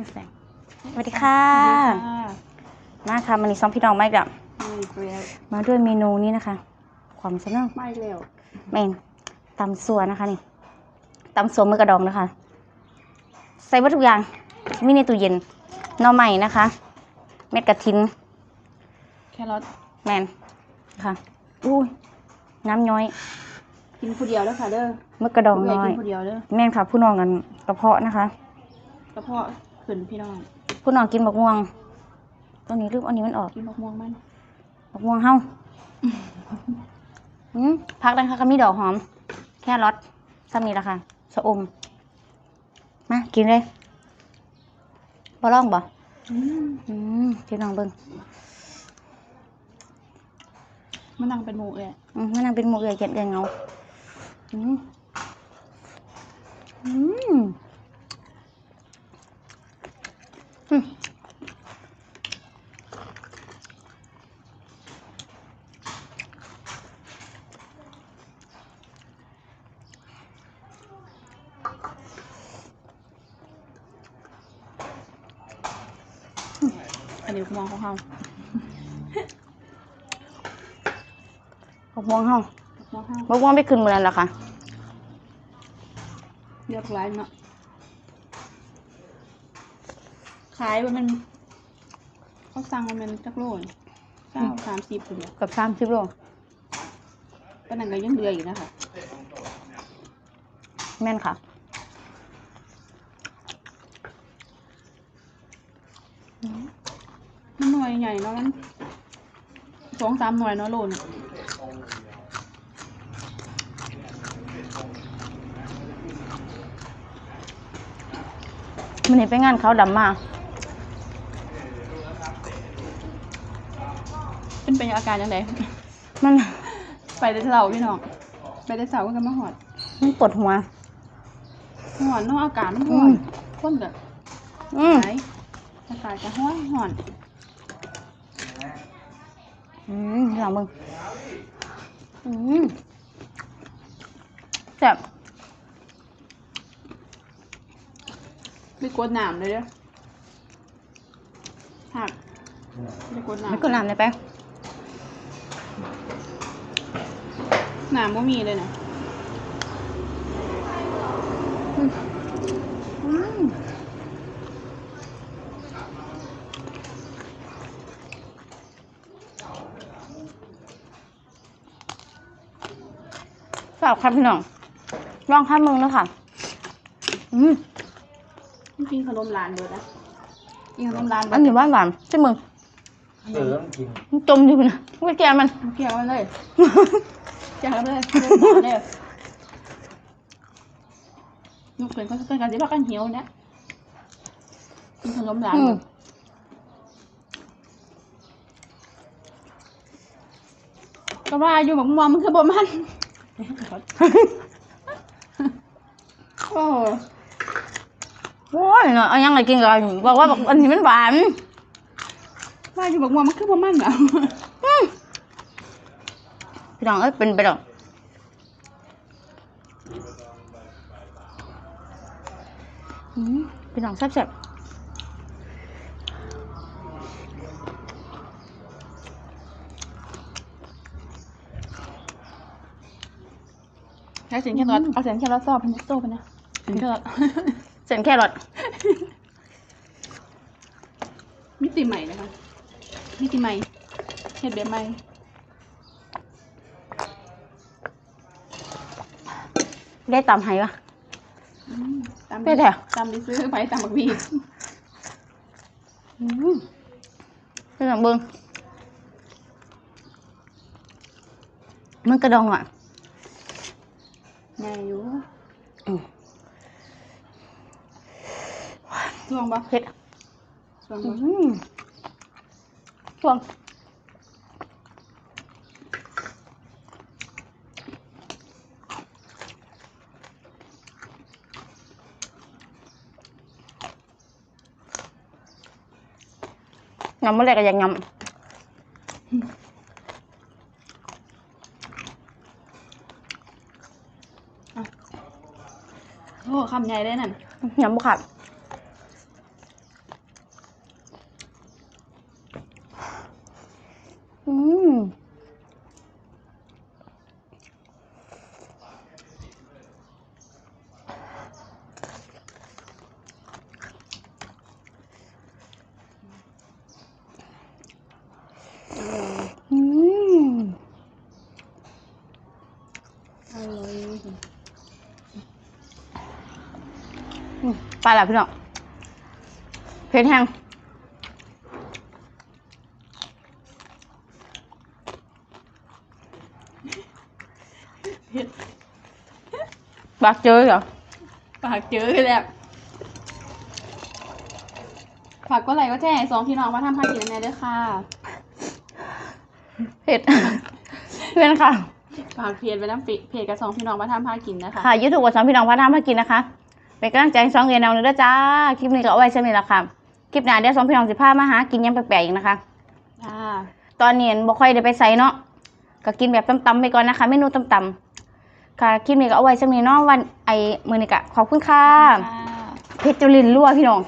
สวัสดีค่ะ มาค่ะมันนี้ซ้อมพี่น้องมาอีกแล้วไม่เกลียวมาด้วยเมนูนี้นะคะ ความสนุกไม่เร็วแมงตำสัวนะคะนี่ตำสัวมือกระดองนะคะ ใส่วัตถุกอย่างมีในตู้เย็นหน่อใหม่นะคะ เม็ดกระทินแครอทแมนค่ะอุ้ยน้ำย้อยกินผู้เดียวแล้วค่ะเด้อมือกระดองผู้ใหญ่น้อยกินผู้เดียวเด้อแม่นค่ะ ผู้น้องกันกระเพาะนะคะ กระเพาะ ขึ้นพี่น้องผู้น้องกินบักม่วงตัวนี้รูปอันนี้มันออกกินมะม่วงมันบักม่วงเฮาอืมพักนะคะก็มีดอกหอม แค่รสซ้ำนี้ละค่ะชะอมมากินเลยบ่ลองบ่อืมอืมพี่น้องเบิ่งมันนั่งเป็นหมูเลยอืมมันนั่งเป็นหมูเอือยเก็ดเอือยเงาอืมอืม อันนี้มองของเขาบักม่วงเฮามองเขาบักม่วงไปขึ้นเมือนั้นแล้วค่ะเรียบร้อยเนาะขายว่ามันเขาสั่งว่ามันจักโลนเก้าสามสิบคนเดียวกับสามสิบโลก็นั่นก็ยังเหลืออยู่นะคะแม่นค่ะมันหน่ วยใหญ่เนาะมันสองสามหน่วยเนาะโลนอะมันนี้ไปงานเขาดำมาเป็นเป็นอาการยังไงมันไปได้เสาพี่น้อง ไปได้เสาก็มาหอด มันปวดหัว หอนเนาะอากาศมันหอือนมคนกับอืมหายอากาศจะห้อนหอน อืมลองมึง อืมแซ่บไม่กดน้ำเลยเด้อหักไม่กดน้ำไม่กดน้ำเลยไปน้ำก็มีเลยนะ แซ่บครับพี่น้องลองข้ามมึงแล้วค่ะ อืมกินขนมร้านเด้อนะกินขนมร้านอันนี้หวานหวานๆใช่มึงเออต้องกินมันจมอยู่นะไม่แกมันเกี่ยวมันเลยเกี่ยวมันเลยเกี่ยวมันเลยยกเป็นก็เป็นการที่ว่ากันหิวเนี่ยกินขนมร้านอืมก็ว่าอยู่บอกมองมันคือบ่มัน โอ้โอ้ยเนาะเอายังไงกินกันบอกว่าบอกอันนี้มันหวานว่าอยู่บอกมองมันคือบ่มันเหรอพี่น้องเอ้ยเป็นไปดอกอืมพี่น้องแซ่บ ใช้เสียงแค่รอดเอาเสียงแค่รอดซอบพันโซ่พันนะเสียงแค่รอดๆเส้นแครอทมิติใหม่นะคะ มิติใหม่เห็ดแบบใหม่ได้ตำให้ปะอืมตามไปเถอะตามไปซื้อไปตามบักบีอืมพี่น้องเบิ้งมันกระดองอะ แม่อยู่อืมช่วงบ่เผ็ดช่วงอื โอ้คำใหญ่ได้นั่นยำบุขัดอืม ปลาหลับพี่น้องเผ็ดแห้งเผ็ดปากเจอเหรอปากเจอแล้วฝากก็ไลค์ก็แจ้งให้สองพี่น้องมาทำภาคกินแม่ด้วยค่ะเผ็ดเพื่อนค่ะฝากเพจไว้น้ำฟิเพจกับสองพี่น้องมาทำภาคกินนะคะค่ะยูทูบกับสองพี่น้องพระธรรมพระกินนะคะ เป็นกำลังใจให้สองเรียนเอาเนื้อจ้า คลิปนี้ก็เอาไว้เช่นนี้ละค่ะ คลิปหน้าเดี๋ยวสองพี่น้องสิพามาหากินยำแปลกๆอีกนะคะอ่าตอนนี้เห็นบ่ค่อยได้ไปใส่เนาะก็กินแบบตำๆไปก่อนนะคะ เมนูตำๆค่ะคลิปนี้ก็เอาไว้เช่นนี้เนาะวันไอ้มือนี้กะขอบคุณค่ะค่ะเพชรจุลินรั่วพี่น้อง